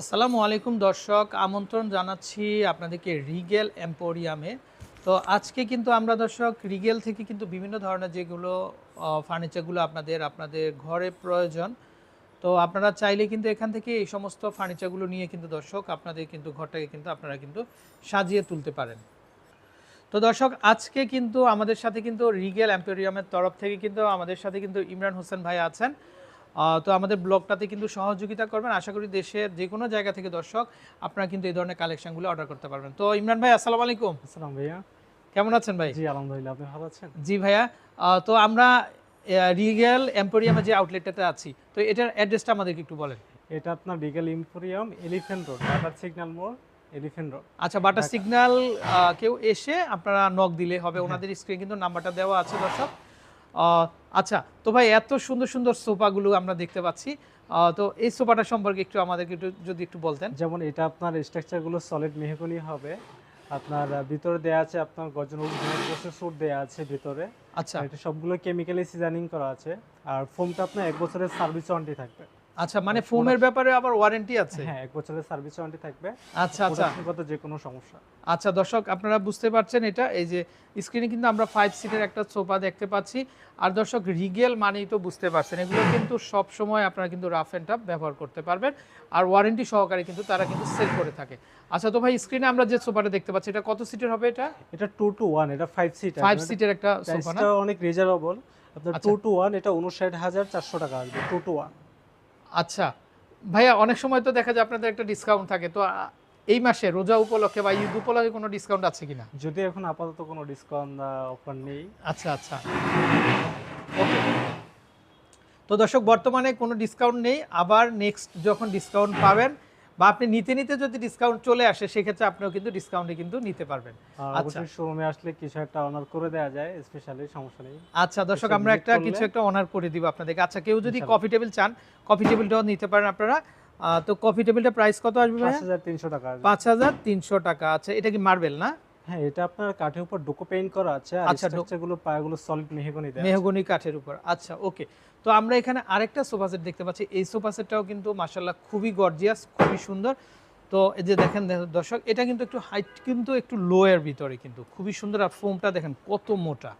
আসসালামু আলাইকুম দর্শক, আমন্ত্রণ জানাচ্ছি আপনাদেরকে রিগেল এম্পোরিয়ামে। তো আজকে কিন্তু আমরা দর্শক রিগেল থেকে কিন্তু বিভিন্ন ধরনের যেগুলো ফার্নিচারগুলো আপনাদের আপনাদের ঘরে প্রয়োজন। তো আপনারা চাইলে কিন্তু এখান থেকে এই সমস্ত ফার্নিচারগুলো নিয়ে কিন্তু দর্শক আপনাদের কিন্তু ঘরটাকে কিন্তু আপনারা কিন্তু সাজিয়ে তুলতে পারেন। তো দর্শক, আজকে কিন্তু আমাদের সাথে কিন্তু রিগেল এম্পোরিয়ামের তরফ থেকে কিন্তু আমাদের সাথে কিন্তু ইমরান হোসেন ভাই আছেন। তো আমাদের ব্লগটাতে কিন্তু সহযোগিতা করবেন। আশা করি দেশের যে কোনো জায়গা থেকে দর্শক আপনারা কিন্তু এই ধরনের কালেকশনগুলো অর্ডার করতে পারবেন। তো ইমরান ভাই আসসালামু আলাইকুম। আসসালাম ভাইয়া। কেমন আছেন ভাই? জি আলহামদুলিল্লাহ আপনি ভালো আছেন? জি ভাইয়া। তো আমরা রিগেল এম্পোরিয়ামের যে আউটলেটটাতে আছি তো এটার অ্যাড্রেসটা আমাদেরকে একটু বলেন। এটা আপনার বিগেল এম্পোরিয়াম এলিফ্যান্ট রোড বাটার সিগন্যাল মোড় এলিফ্যান্ট রোড আচ্ছা বাটার সিগন্যাল কেউ এসে আপনারা নক দিলে হবে। ওনাদের স্ক্রিনে কিন্তু নাম্বারটা দেওয়া আছে দর্শক। আচ্ছা তো ভাই এত সুন্দর সুন্দর সোফাগুলো আমরা দেখতে পাচ্ছি। তো এই সোফাটা সম্পর্কে একটু আমাদেরকে একটু যদি একটু বলতেন। যেমন এটা আপনার স্ট্রাকচারগুলো সলিড মেহগনি হবে। আপনার ভিতরে দেয়া আছে আপনার গজন প্রসেসর দেয়া আছে ভিতরে। আচ্ছা। এটা সবগুলো কেমিক্যালি সিজানিং করা আছে। আর ফোমটা আপনার এক বছরের সার্ভিস ওয়ারেন্টি থাকবে। আচ্ছা মানে ফোমের ব্যাপারে আবার ওয়ারেন্টি আছে? হ্যাঁ এক বছরের সার্ভিস ওয়ারেন্টি থাকবে। আচ্ছা আচ্ছা। প্রোডাক্টগত যে কোনো সমস্যা। আচ্ছা দর্শক আপনারা বুঝতে পারছেন এটা। এই যে স্ক্রিনে কিন্তু আমরা ফাইভ সিটের একটা সোফা দেখতে পাচ্ছি। আর দর্শক রিগেল মানেই তো বুঝতে পারছেন। এগুলো কিন্তু সব সময় আপনারা কিন্তু রাফ অ্যান্ড টাফ ব্যবহার করতে পারবেন। আর ওয়ারেন্টি সহকারে কিন্তু তারা কিন্তু সেল করে থাকে। আচ্ছা তো ভাই স্ক্রিনে আমরা যে সোফাটা দেখতে পাচ্ছি এটা কত সিটের হবে এটা? এটা টু টু ওয়ান এটা ফাইভ সিট ফাইভ সিটের একটা সোফা অনেক রিজনেবল আপনার। টু টু ওয়ান এটা উনষাট হাজার চারশো টাকা আসবে টু টু ওয়ান আচ্ছা ভাইয়া অনেক সময় তো দেখা যায় আপনাদের একটা ডিসকাউন্ট থাকে তো এই মাসে রোজা উপলক্ষে বা ঈদ উপলক্ষে কোনো ডিসকাউন্ট আছে কিনা? যদি এখন আপাতত কোনো ডিসকাউন্ট অফার নেই। আচ্ছা আচ্ছা। ওকে। তো দর্শক বর্তমানে কোনো ডিসকাউন্ট নেই আবার নেক্সট যখন ডিসকাউন্ট পাবেন বা আপনি নিতে নিতে যদি ডিসকাউন্ট চলে আসে সেক্ষেত্রে আপনিও কিন্তু ডিসকাউন্টে কিন্তু নিতে পারবেন। আচ্ছা। শোরুমে আসলে কিছু একটা অনার করে দেওয়া যায় স্পেশালি সমস্যা নেই। আচ্ছা দর্শক আমরা একটা কিছু একটা অনার করে দিব আপনাদেরকে। আচ্ছা কেউ যদি কফি টেবিল চান কফি টেবিলটাও নিতে পারেন আপনারা। তো কফি টেবিলটা প্রাইস কত আসবে হাজার তিনশো টাকা আসবে। পাঁচ হাজার তিনশো টাকা। আচ্ছা এটা কি মার্বেল না? হ্যাঁ এটা আপনার কাঠের উপর ডোকো পেইন্ট করা আছে আর আচ্ছা, পায়াগুলো সলিড মেহগনি মেহগনি কাঠের উপর। আচ্ছা ওকে। তো আমরা এখানে আরেকটা সোফা সেট দেখতে পাচ্ছি। এই সোফা সেটটাও কিন্তু মাশাআল্লাহ খুবই গর্জিয়াস খুবই সুন্দর। তো এই যে দেখেন দর্শক এটা কিন্তু একটু হাইট কিন্তু একটু লোয়ের ভিতরে কিন্তু। খুবই সুন্দর আর ফোমটা দেখেন কত মোটা।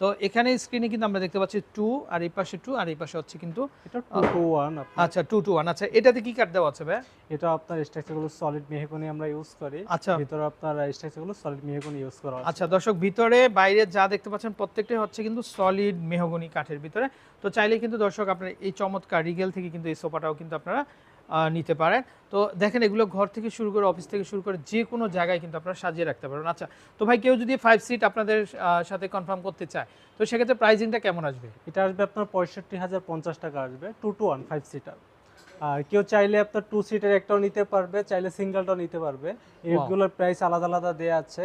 তো এখানে স্ক্রিনে কিন্তু আমরা দেখতে পাচ্ছি টু আর এই পাশে টু আর এই পাশে হচ্ছে কিন্তু আচ্ছা টু টু ওয়ান আচ্ছা এটাতে কি কাঠ দেওয়া আছে ভাই এটা আপনার স্ট্রাকচারগুলো সলিড মেহগনি আমরা ইউজ করি। আচ্ছা। ভিতরে আপনার স্ট্রাকচারগুলো সলিড মেহগনি ইউজ করা আছে। আচ্ছা দর্শক ভিতরে বাইরে যা দেখতে পাচ্ছেন প্রত্যেকটাই হচ্ছে কিন্তু সলিড মেহগনি কাঠের ভিতরে। তো চাইলে কিন্তু দর্শক আপনারা এই চমৎকার রিগেল থেকে কিন্তু এই সোফাটাও কিন্তু আপনারা নিতে পারেন। তো দেখেন এগুলো ঘর থেকে শুরু করে অফিস থেকে শুরু করে যে কোনো জায়গায় কিন্তু আপনারা সাজিয়ে রাখতে পারবেন। আচ্ছা তো ভাই কেউ যদি ফাইভ সিট আপনাদের সাথে কনফার্ম করতে চায় তো সেক্ষেত্রে প্রাইজিংটা কেমন আসবে? এটা আসবে আপনার পঁয়ষট্টি হাজার পঞ্চাশ টাকা আসবে two two one five seater আর কেউ চাইলে আপনার টু সিটের একটাও নিতে পারবে চাইলে সিঙ্গেলটাও নিতে পারবে। এগুলোর প্রাইস আলাদা আলাদা দেয়া আছে।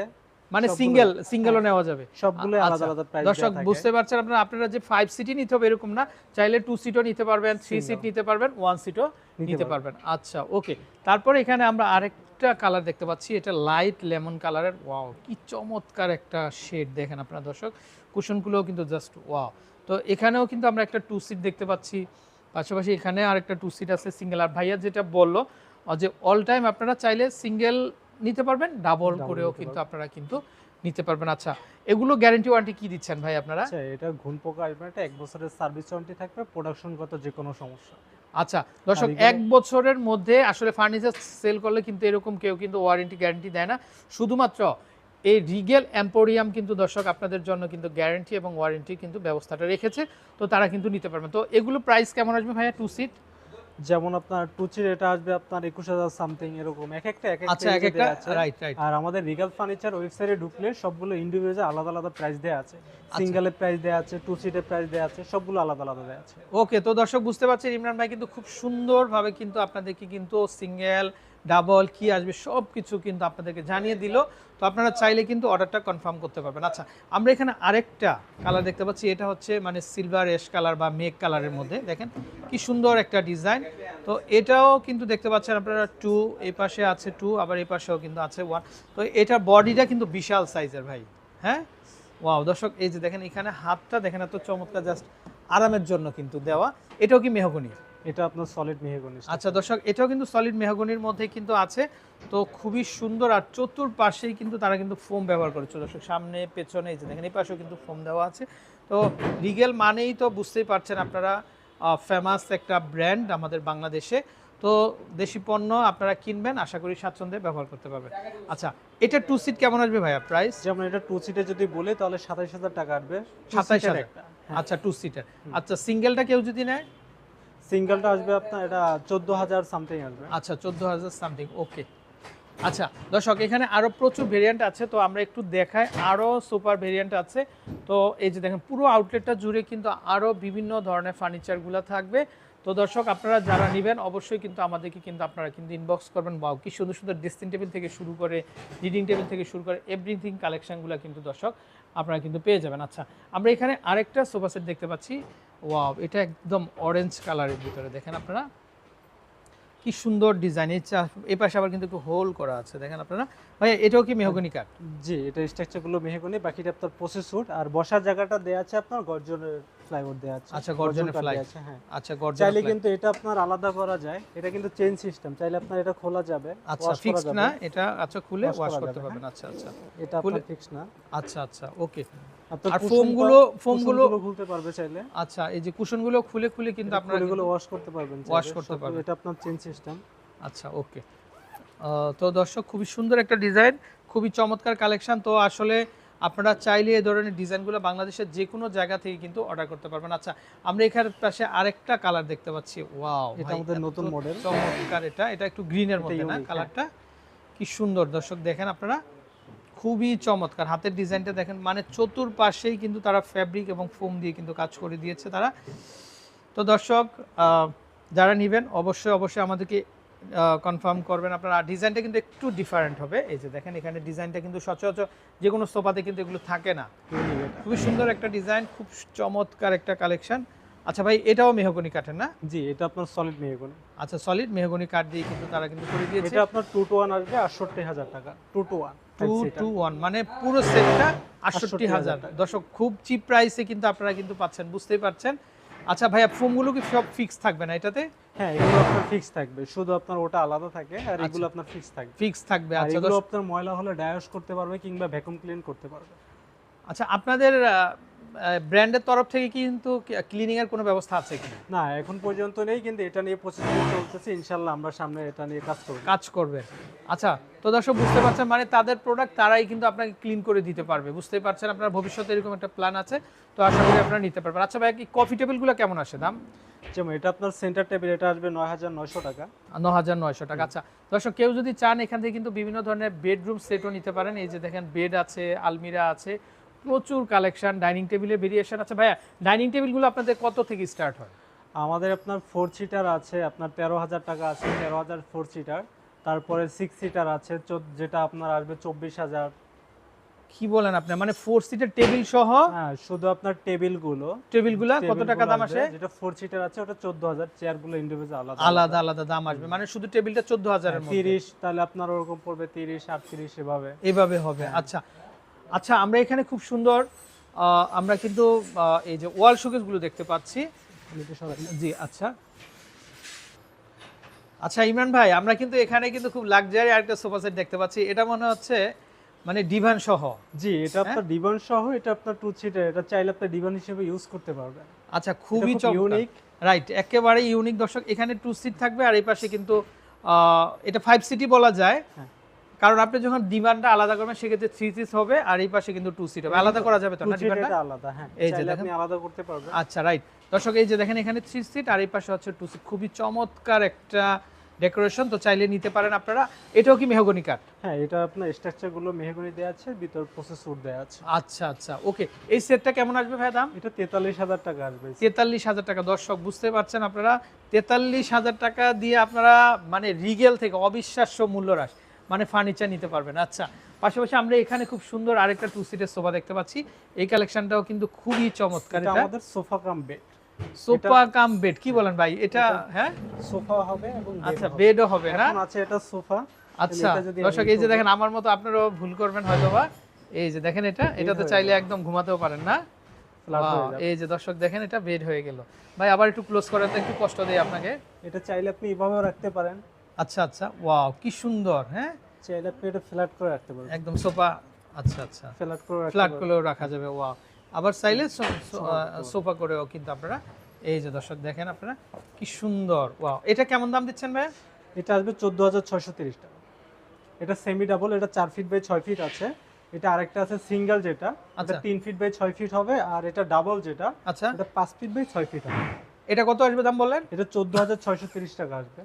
মানে সিঙ্গেল সিঙ্গেলও হ্যাঁ, নেওয়া যাবে। সবগুলো আচ্ছা, আলাদা আলাদা প্রাইস দর্শক বুঝতে পারছেন আপনারা আপনারা যে ফাইভ সিটই নিতে হবে এরকম না চাইলে টু সিটও নিতে পারবেন থ্রি Single. সিট নিতে পারবেন ওয়ান সিটও নিতে নিতে পারবেন। আচ্ছা ওকে তারপরে এখানে আমরা আরেকটা কালার দেখতে পাচ্ছি এটা লাইট লেমন কালারের ওয়াও কি চমৎকার একটা শেড দেখেন আপনারা দর্শক। কুশনগুলোও কিন্তু জাস্ট ওয়াও তো এখানেও কিন্তু আমরা একটা টু সিট দেখতে পাচ্ছি। পাশাপাশি এখানে আরেকটা টু সিট আছে সিঙ্গেল আর ভাইয়া যেটা বলল যে অল টাইম আপনারা চাইলে সিঙ্গেল নিতে পারবেন ডাবল করেও কিন্তু আপনারা কিন্তু নিতে পারবেন। আচ্ছা এগুলো গ্যারান্টি ওয়ারেন্টি কি দিচ্ছেন ভাই আপনারা? আচ্ছা এটা ঘুন পোকা আসবে না, এটা এক বছরের সার্ভিস ওয়ারেন্টি থাকবে প্রোডাকশনগত যে কোনো সমস্যা। আচ্ছা দর্শক এক বছরের মধ্যে আসলে ফার্নিচার সেল করলে কিন্তু এরকম কেউ কিন্তু ওয়ারেন্টি গ্যারান্টি দেয় না। শুধুমাত্র এই রিগেল এম্পোরিয়াম কিন্তু দর্শক আপনাদের জন্য কিন্তু গ্যারান্টি এবং ওয়ারেন্টি কিন্তু ব্যবস্থাটা রেখেছে তো তারা কিন্তু নিতে পারবেন। তো এগুলো প্রাইস কেমন আসবে ভাইয়া? টু সিট যেমন আপনার টুচির এটা আসবে আপনার একুশ হাজার সামথিং এরকম এক একটা এক একটা আচ্ছা এক এ একটা দেয়া আছে। রাইট রাইট আর আমাদের রিগাল ফার্নিচার ওয়েবসাইটে ঢুকলে সবগুলো ইন্ডিভিজুয়াল আলাদা আলাদা প্রাইস দেওয়া আছে আচ্ছা। সিঙ্গেলের প্রাইস দেওয়া আছে টু সিটের প্রাইস দেওয়া আছে সবগুলো আলাদা আলাদা দেওয়া আছে ওকে তো দর্শক বুঝতে পারছেন ইমরান ভাই কিন্তু খুব সুন্দরভাবে কিন্তু আপনাদেরকে কিন্তু সিঙ্গেল ডাবল, কি আসবে সব কিছু কিন্তু আপনাদেরকে জানিয়ে দিল। তো আপনারা চাইলে কিন্তু অর্ডারটা কনফার্ম করতে পারবেন। আচ্ছা আমরা এখানে আরেকটা কালার দেখতে পাচ্ছি। এটা হচ্ছে মানে সিলভার এশ কালার বা মেক কালারের মধ্যে। দেখেন, কি সুন্দর একটা ডিজাইন তো এটাও কিন্তু দেখতে পাচ্ছেন আপনারা টু এই পাশে আছে টু আবার এই পাশেও কিন্তু আছে ওয়ান তো এটার বডিটা কিন্তু বিশাল সাইজের ভাই। হ্যাঁ? ওয়াও দর্শক, এই যে দেখেন, এখানে হাতটা দেখেন, এত চমৎকার জাস্ট আরামের জন্য কিন্তু দেওয়া। এটাও কি মেহগনি? এটা আপনার সলিড মেহগনি আচ্ছা দর্শক এটাও কিন্তু সলিড মেহগনির মধ্যে কিন্তু আছে। তো খুবই সুন্দর আর চতুর্পাশেই কিন্তু তারা কিন্তু ফোম ব্যবহার করেছে। দর্শক সামনে পেছনে এই যে দেখেন এই পাশেও কিন্তু ফোম দেওয়া আছে। তো রিগেল মানেই তো বুঝতেই পারছেন আপনারা ফেমাস একটা ব্র্যান্ড আমাদের বাংলাদেশে। তো দেশি পণ্য আপনারা কিনবেন আশা করি স্বাচ্ছন্দ্যে ব্যবহার করতে পারবেন। আচ্ছা এটা টু সিট কেমন আসবে ভাইয়া প্রাইস যেমন এটা টু সিটে যদি বলে তাহলে সাতাইশ হাজার টাকা আসবে। সাতাইশ হাজার। হাজার আচ্ছা টু সিটার আচ্ছা সিঙ্গেলটা কেউ যদি নেয়? সিঙ্গেলটা আসবে আপনার, এটা চোদ্দ হাজার সামথিং আসবে। আচ্ছা চোদ্দ হাজার সামথিং ওকে আচ্ছা দর্শক, এখানে আরও প্রচুর ভেরিয়েন্ট আছে, তো আমরা একটু দেখাই আরও সুপার ভেরিয়েন্ট আছে। তো এই যে দেখেন, পুরো আউটলেটটা জুড়ে কিন্তু আরও বিভিন্ন ধরনের ফার্নিচারগুলো থাকবে। তো দর্শক, আপনারা যারা নেবেন, অবশ্যই কিন্তু আমাদেরকে কিন্তু আপনারা কিন্তু ইনবক্স করবেন। বা কি সুন্দর সুন্দর ড্রেসিং টেবিল থেকে শুরু করে রিডিং টেবিল থেকে শুরু করে এভরিথিং কালেকশনগুলো কিন্তু দর্শক, আপনারা কিন্তু পেয়ে যাবেন। আচ্ছা আমরা এখানে আরেকটা সোফা সেট দেখতে পাচ্ছি। ওয়াও, এটা একদম অরেঞ্জ কালারের ভিতরে। দেখেন আপনারা, কি সুন্দর ডিজাইন এই এই পাশে আবার কিন্তু একটু হোল করা আছে, দেখেন আপনারা। ভাই এটাও কি মেহগনি কাঠ? জি, এটা স্ট্রাকচারগুলো মেহগনি, বাকিটা আপনার প্রসেস আর বসার জায়গাটা দেওয়া আছে আপনার গর্জনের ফ্লাইউড দেয়া আছে আচ্ছা, গর্জনের fly। আছে, হ্যাঁ। আচ্ছা গর্জন চাইলে কিন্তু এটা আপনার আলাদা করা যায় এটা কিন্তু সিস্টেম চাইলে আপনার এটা খোলা যাবে আচ্ছা যাবে। না এটা আচ্ছা খুলে ওয়াশ করতে পারবেন। আচ্ছা আচ্ছা এটা আপনার ফিক্স না। আচ্ছা আচ্ছা ওকে আর ফোমগুলো ফোমগুলো খুলতে পারবে চাইলে। আচ্ছা এই যে কুশনগুলো খুলে খুলে কিন্তু আপনারা এগুলো ওয়াশ করতে পারবেন চাইলে। করতে পারবেন। এটা আপনার চেন সিস্টেম আচ্ছা ওকে তো দর্শক খুবই সুন্দর একটা ডিজাইন খুবই চমৎকার কালেকশন তো আসলে আপনারা চাইলে এ ধরনের ডিজাইনগুলো বাংলাদেশের যে কোনো জায়গা থেকে কিন্তু অর্ডার করতে পারবেন। আচ্ছা আমরা এখানে পাশে আরেকটা কালার দেখতে পাচ্ছি। ওয়াও এটা আমাদের নতুন মডেল চমৎকার এটা। এটা একটু গ্রিনের মধ্যে না? হ্যাঁ। কালারটা কি সুন্দর। দর্শক দেখেন আপনারা খুবই চমৎকার। হাতের ডিজাইনটা দেখেন মানে চতুর্পাশেই কিন্তু তারা ফ্যাব্রিক এবং ফোম দিয়ে কিন্তু কাজ করে দিয়েছে তারা। তো দর্শক আহ, যারা নেবেন অবশ্যই অবশ্যই আমাদেরকে কনফার্ম করবেন। আপনারা আর ডিজাইনটা কিন্তু একটু ডিফারেন্ট হবে। এই যে দেখেন এখানে ডিজাইনটা কিন্তু সচরাচর যে কোনো সোফাতে কিন্তু এগুলো থাকে না। খুবই সুন্দর একটা ডিজাইন খুব চমৎকার একটা কালেকশন আচ্ছা ভাই এটাও মেহগনি কাঠের না? জি এটা আপনার সলিড মেহগনি। আচ্ছা সলিড মেহগনি কাঠ দিয়ে কিন্তু তারা কিন্তু করে দিয়েছে। এটা আপনার টু টু ওয়ান আসবে আটষট্টি হাজার টাকা। Two two one two two one মানে পুরো সেটটা আটষট্টি 68,000 হাজার। দর্শক খুব চিপ প্রাইসে কিন্তু আপনারা কিন্তু পাচ্ছেন বুঝতেই পারছেন। আচ্ছা ভাইয়া ফোমগুলো কি সব ফিক্স থাকবে না এটাতে? হ্যাঁ এগুলো আপনার ফিক্স থাকবে। শুধু আপনার ওটা আলাদা থাকে আর এগুলো আপনার ফিক্স থাকবে। ফিক্স থাকবে আচ্ছা এগুলো আপনার ময়লা হলে ডায়াস করতে পারবে কিংবা ভ্যাকুম ক্লিন করতে পারবে। আচ্ছা আপনাদের ব্র্যান্ডের তরফ থেকে কিন্তু ক্লিনিং এর কোনো ব্যবস্থা আছে কি না এখন পর্যন্ত নেই কিন্তু এটা নিয়ে প্রসেসিং চলতেছে ইনশাল্লাহ আমরা সামনে এটা নিয়ে কাজ করব। কাজ করবে। আচ্ছা তো দর্শক বুঝতে পারছেন মানে তাদের প্রোডাক্ট তারাই কিন্তু আপনাকে ক্লিন করে দিতে পারবে। বুঝতেই পারছেন আপনার ভবিষ্যতে এরকম একটা প্ল্যান আছে তো আশা করি আপনারা নিতে পারবেন। আচ্ছা ভাই কি কফি টেবিলগুলো কেমন আসে দাম? যেমন এটা আপনার সেন্টার টেবিল এটা আসবে নয় হাজার নয়শো টাকা। ন হাজার নয়শো টাকা আচ্ছা। দর্শক কেউ যদি চান এখান থেকে কিন্তু বিভিন্ন ধরনের বেডরুম সেটও নিতে পারেন। এই যে দেখেন বেড আছে আলমিরা আছে প্রচুর কালেকশন ডাইনিং টেবিলের ভেরিয়েশন আছে। ভাইয়া ডাইনিং টেবিলগুলো আপনাদের কত থেকে স্টার্ট হয়? আমাদের আপনার ফোর সিটার আছে আপনার তেরো হাজার টাকা আছে তেরো হাজার ফোর সিটার তারপরে সিক্স সিটার আছে যেটা আপনার আসবে চব্বিশ হাজার। কি বলেন আপনি? মানে ফোর সিটের টেবিল সহ? হ্যাঁ শুধু আপনার টেবিলগুলো। টেবিলগুলো টেবিলগুলো কত টাকা দাম আসে? যেটা ফোর সিটার আছে ওটা চোদ্দ হাজার। চেয়ারগুলো ইন্ডিভিজুয়াল আলাদা আলাদা। আলাদা দাম আসবে। মানে শুধু টেবিলটা চোদ্দ হাজারের মধ্যে? তিরিশ তাহলে আপনার ওরকম পড়বে তিরিশ আটত্রিশ এভাবে। এভাবে হবে আচ্ছা। আচ্ছা আমরা এখানে খুব সুন্দর আমরা কিন্তু এই যে ওয়াল শোকেসগুলো দেখতে পাচ্ছি। জি আচ্ছা। আচ্ছা ইমরান ভাই আমরা কিন্তু এখানে কিন্তু খুব লাক্সারি আরেকটা সোফা সেট দেখতে পাচ্ছি। এটা মনে হচ্ছে মানে ডিভান সহ। জি এটা আপনার ডিভান সহ এটা আপনার টু সিটার এটা চাইলে আপনি ডিবান হিসেবে ইউজ করতে পারবেন। আচ্ছা খুবই ইউনিক রাইট একেবারে ইউনিক দর্শক। এখানে টু সিট থাকবে আর এই পাশে কিন্তু এটা ফাইভ সিটি বলা যায়। হ্যাঁ। কারণ আপনি যখন ডিমান্ডটা আলাদা করবেন সেক্ষেত্রে থ্রি সিট হবে আর এই পাশে কিন্তু টু সিট হবে। আলাদা করা যাবে তো না ডিমান্ডটা আলাদা হ্যাঁ। এই যে দেখেন। আপনি আলাদা করতে পারবেন। আচ্ছা রাইট দর্শক এই যে দেখেন এখানে থ্রি সিট আর এই পাশে হচ্ছে টু সিট খুবই চমৎকার একটা ডেকোরেশন তো চাইলে নিতে পারেন আপনারা। এটাও কি মেহগনি কাঠ হ্যাঁ এটা আপনার স্ট্রাকচারগুলো মেহগনি দেওয়া আছে ভিতর প্রসেস উড দেওয়া আছে। আচ্ছা আচ্ছা ওকে এই সেটটা কেমন আসবে ভাই দাম? এটা তেতাল্লিশ হাজার টাকা আসবে তেতাল্লিশ হাজার টাকা। দর্শক বুঝতে পারছেন আপনারা তেতাল্লিশ হাজার টাকা দিয়ে আপনারা মানে রিগেল থেকে অবিশ্বাস্য মূল্য হ্রাস মানে ফার্নিচার নিতে পারবেন। আচ্ছা পাশাপাশি আমরা এখানে খুব সুন্দর আরেকটা টু সিটের সোফা দেখতে পাচ্ছি। এই কালেকশনটাও কিন্তু খুবই চমৎকার। এটা এটা আমাদের sofa cum bed sofa cum bed কি বলেন ভাই? এটা হ্যাঁ? সোফা হবে এবং আচ্ছা বেডও হবে না এখন আছে এটা সোফা আচ্ছা দর্শক এই যে দেখেন আমার মতো আপনারাও ভুল করবেন হয়তো বা এই যে দেখেন এটা এটাতে হয়ে চাইলে একদম ঘুমাতেও পারেন না। হয়ে এই যে দর্শক দেখেন এটা বেড হয়ে গেল। ভাই আবার একটু ক্লোজ করাতে একটু কষ্ট দেয় আপনাকে। এটা চাইলে আপনি এভাবেও রাখতে পারেন। আচ্ছা আচ্ছা। ওয়াও কি সুন্দর হ্যাঁ? চাইলে এটা ফ্ল্যাট করে রাখতে পারেন একদম সোফা আচ্ছা আচ্ছা। ফ্ল্যাট করে ফ্ল্যাট করেও রাখা যাবে ওয়াও। আবার চাইলে সোফা করেও কিন্তু আপনারা এই যে দর্শক দেখেন আপনারা কি সুন্দর ওয়াও। এটা কেমন দাম দিচ্ছেন ভাই এটা আসবে চোদ্দ হাজার ছয়শো তিরিশ টাকা। এটা সেমি ডাবল এটা চার ফিট বাই ছয় ফিট আছে। এটা আরেকটা আছে সিঙ্গেল যেটা। এটা আচ্ছা। তিন ফিট বাই ছয় ফিট হবে আর এটা ডাবল যেটা আচ্ছা। এটা পাঁচ ফিট বাই ছয় ফিট হবে। এটা কত আসবে দাম বললেন? এটা চোদ্দ হাজার ছয়শো তিরিশ টাকা আসবে।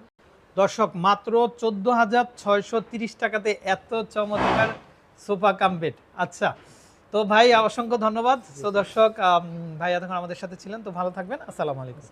দর্শক মাত্র চোদ্দ হাজার ছয়শো তিরিশ টাকাতে এত চমৎকার সোফা কাম বেড। আচ্ছা তো ভাই অসংখ্য ধন্যবাদ। তো দর্শক ভাই এতক্ষণ আমাদের সাথে ছিলেন তো ভালো থাকবেন। আসসালামু আলাইকুম।